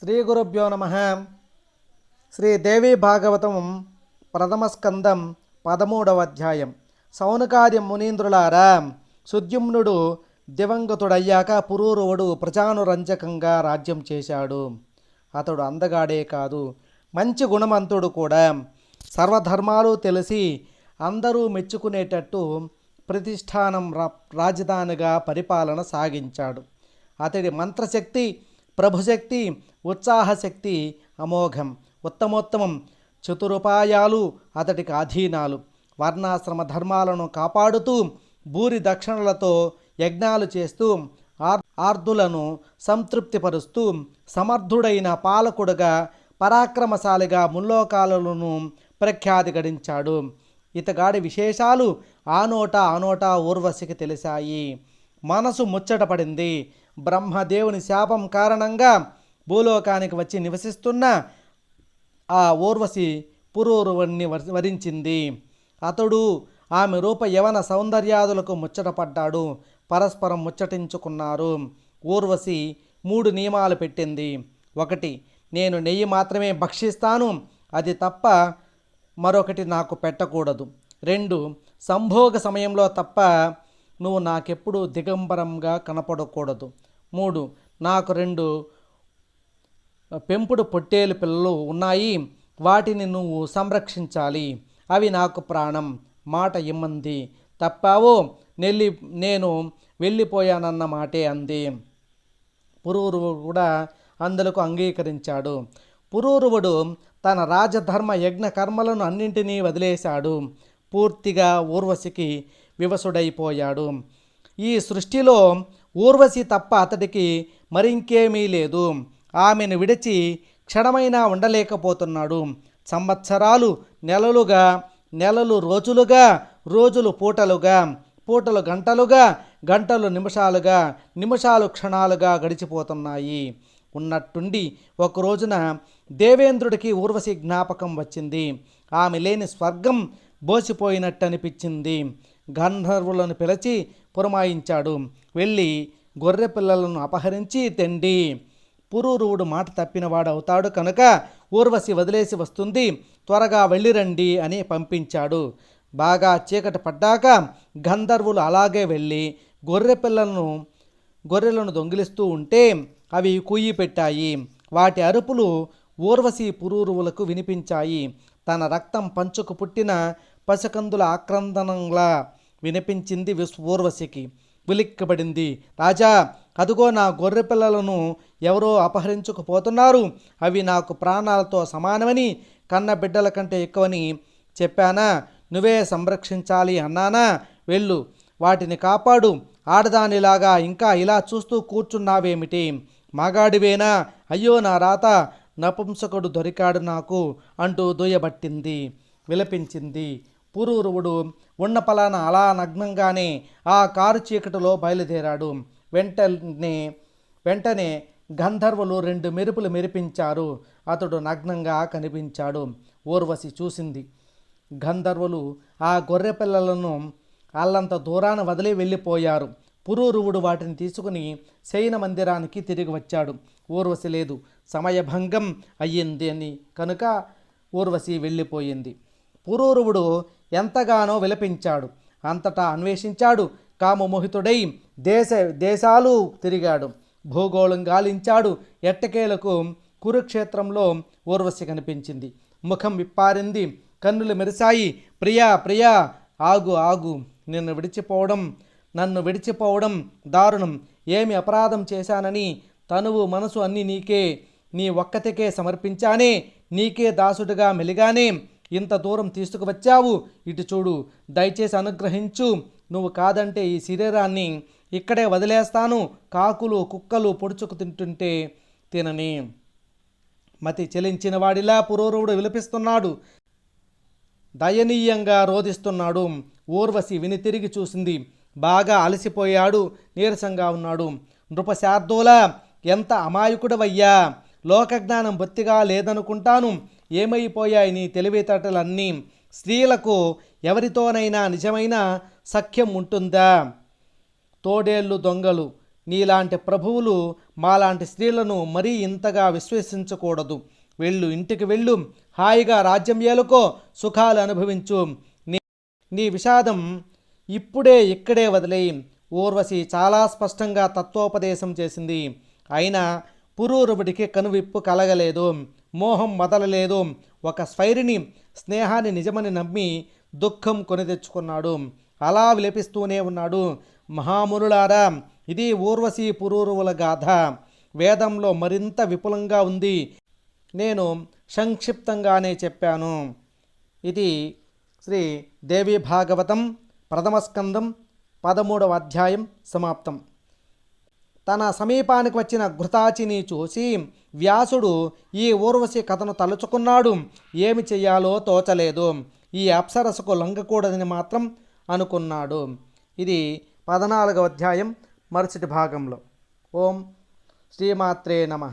శ్రీ గురుభ్యో నమ శ్రీదేవి భాగవతం ప్రథమ స్కందం పదమూడవ అధ్యాయం. సౌనకాది మునీంద్రులారా సుద్యుమ్నుడు దివంగతుడయ్యాక పురూరువుడు ప్రజానురంజకంగా రాజ్యం చేశాడు. అతడు అందగాడే కాదు మంచి గుణవంతుడు కూడా. సర్వధర్మాలు తెలిసి అందరూ మెచ్చుకునేటట్టు ప్రతిష్టానం రా రాజధానిగా పరిపాలన సాగించాడు. అతడి మంత్రశక్తి ప్రభుశక్తి ఉత్సాహశక్తి అమోఘం ఉత్తమోత్తమం చతురుపాయాలు అతడికి అధీనాలు. వర్ణాశ్రమ ధర్మాలను కాపాడుతూ భూరి దక్షిణలతో యజ్ఞాలు చేస్తూ ఆర్ ఆర్దులను సంతృప్తిపరుస్తూ సమర్థుడైన పాలకుడుగా పరాక్రమశాలిగా ముల్లోకాలను ప్రఖ్యాతి గడించాడు. ఇతగాడి విశేషాలు ఆనోట ఆనోట ఊర్వశికి తెలిసాయి మనసు ముచ్చటపడింది బ్రహ్మదేవుని శాపం కారణంగా భూలోకానికి వచ్చి నివసిస్తున్న ఆ ఊర్వశి పురూరువుణ్ణి వరించింది. అతడు ఆమె రూప యవన సౌందర్యాదులకు ముచ్చటపడ్డాడు. పరస్పరం ముచ్చటించుకున్నారు. ఊర్వశి మూడు నియమాలు పెట్టింది. ఒకటి నేను నెయ్యి మాత్రమే భక్షిస్తాను. అది తప్ప మరొకటి నాకు పెట్టకూడదు. రెండు సంభోగ సమయంలో తప్ప నువ్వు నాకెప్పుడు దిగంబరంగా కనపడకూడదు. మూడు నాకు రెండు పెంపుడు పొట్టేలు పిల్లలు ఉన్నాయి. వాటిని నువ్వు సంరక్షించాలి. అవి నాకు ప్రాణం. మాట ఇమ్మంది. తప్పావో నెల్లి నేను వెళ్ళిపోయానన్న మాటే అంది. పురూరువు కూడా అందులకు అంగీకరించాడు. పురూరువుడు తన రాజధర్మ యజ్ఞ కర్మలను అన్నింటినీ వదిలేశాడు. పూర్తిగా ఊర్వశికి వివసుడైపోయాడు. ఈ సృష్టిలో ఊర్వశి తప్ప అతడికి మరింకేమీ లేదు. ఆమెను విడిచి క్షణమైనా ఉండలేకపోతున్నాడు. సంవత్సరాలు నెలలుగా నెలలు రోజులుగా రోజులు పూటలుగా పూటలు గంటలుగా గంటలు నిమిషాలుగా నిమిషాలు క్షణాలుగా గడిచిపోతున్నాయి. ఉన్నట్టుండి ఒక రోజున దేవేంద్రుడికి ఊర్వశి జ్ఞాపకం వచ్చింది. ఆమె లేని స్వర్గం బోసిపోయినట్టు అనిపించింది గంధర్వులను పిలిచి పురమాయించాడు. వెళ్ళి గొర్రె పిల్లలను అపహరించి తెండి. పురూరువుడు మాట తప్పినవాడు అవుతాడు కనుక ఊర్వశి వదిలేసి వస్తుంది. త్వరగా వెళ్ళిరండి అని పంపించాడు. బాగా చీకటి పడ్డాక గంధర్వులు అలాగే వెళ్ళి గొర్రె పిల్లలను గొర్రెలను దొంగిలిస్తూ ఉంటే అవి కుయ్యి పెట్టాయి. వాటి అరుపులు ఊర్వశి పురూరువులకు వినిపించాయి. తన రక్తం పంచుకు పుట్టిన పసకందుల ఆక్రందనంలా వినిపించింది విశ్వ ఊర్వశికి. ఉలిక్కబడింది రాజా అదుగో నా గొర్రె పిల్లలను ఎవరో అపహరించుకుపోతున్నారు. అవి నాకు ప్రాణాలతో సమానమని కన్న బిడ్డల కంటే ఎక్కువని చెప్పానా? నువ్వే సంరక్షించాలి అన్నానా? వెళ్ళు వాటిని కాపాడు. ఆడదానిలాగా ఇంకా ఇలా చూస్తూ కూర్చున్నావేమిటి? మగాడివేనా? అయ్యో నా రాత నపుంసకుడు దొరికాడు నాకు అంటూ దూయబట్టింది విలపించింది. పురూరువుడు ఉన్న పలాన అలా నగ్నంగానే ఆ కారు చీకటిలో బయలుదేరాడు. వెంటనే వెంటనే గంధర్వులు రెండు మెరుపులు మెరిపించారు. అతడు నగ్నంగా కనిపించాడు. ఊర్వశి చూసింది. గంధర్వులు ఆ గొర్రె పిల్లలను అల్లంత దూరాన వదిలి వెళ్ళిపోయారు. పురూరువుడు వాటిని తీసుకుని శయన మందిరానికి తిరిగి వచ్చాడు. ఊర్వశి లేదు. సమయభంగం అయ్యింది అని కనుక ఊర్వశి వెళ్ళిపోయింది. పురూరువుడు ఎంతగానో విలపించాడు. అంతటా అన్వేషించాడు. కామమోహితుడై. దేశ దేశాలు తిరిగాడు. భూగోళం గాలించాడు. ఎట్టకేలకు కురుక్షేత్రంలో ఊర్వశి కనిపించింది. ముఖం విప్పారింది. కన్నులు మెరిశాయి. ప్రియా ప్రియా ఆగు ఆగు. నిన్ను విడిచిపోవడం నన్ను విడిచిపోవడం దారుణం. ఏమి అపరాధం చేశానని తనువు మనసు అన్నీ నీకే. నీ ఒక్కతికే సమర్పించానే. నీకే దాసుడిగా మెలిగానే. ఇంత దూరం తీసుకువచ్చావు. ఇటు చూడు. దయచేసి అనుగ్రహించు. నువ్వు కాదంటే ఈ శరీరాన్ని ఇక్కడే వదిలేస్తాను. కాకులు కుక్కలు పొడుచుకు తింటుంటే తినని. మతి చెలించిన వాడిలా పురూరువుడు విలపిస్తున్నాడు. దయనీయంగా రోధిస్తున్నాడు. ఊర్వశి విని తిరిగి చూసింది. బాగా అలసిపోయాడు. నీరసంగా ఉన్నాడు. నృపశార్దూల ఎంత అమాయకుడవయ్యా! లోకజ్ఞానం బొత్తిగా లేదనుకుంటాను. ఏమైపోయాయి నీ తెలివితేటలన్నీ? స్త్రీలకు ఎవరితోనైనా నిజమైన సఖ్యం ఉంటుందా? తోడేళ్ళు దొంగలు నీలాంటి ప్రభువులు మాలాంటి స్త్రీలను మరీ ఇంతగా విశ్వసించకూడదు. వెళ్ళు ఇంటికి వెళ్ళు. హాయిగా రాజ్యం ఏలుకో సుఖాలు అనుభవించు. నీ నీ విషాదం ఇప్పుడే ఇక్కడే వదిలేయి. ఊర్వశి చాలా స్పష్టంగా తత్వోపదేశం చేసింది. అయినా పురూరువుడికి కనువిప్పు కలగలేదు. మోహం వదలలేదు ఒక స్వైరిని స్నేహాన్ని నిజమని నమ్మి దుఃఖం కొని తెచ్చుకున్నాడు. అలా విలపిస్తూనే ఉన్నాడు. మహామునులారా ఇది ఊర్వశీ పురూరువుల గాథ. వేదంలో మరింత విపులంగా ఉంది. నేను సంక్షిప్తంగానే చెప్పాను. ఇది శ్రీ దేవి భాగవతం ప్రథమ స్కందం పదమూడవ అధ్యాయం సమాప్తం. తన సమీపానికి వచ్చిన ఘృతాచిని చూసి వ్యాసుడు ఈ ఊర్వశి కథను తలుచుకున్నాడు. ఏమి చేయాలో తోచలేదు. ఈ అప్సరసకు లొంగకూడదని మాత్రం అనుకున్నాడు. ఇది పద్నాలుగవ అధ్యాయం మరుసటి భాగంలో. ఓం శ్రీమాత్రే నమ.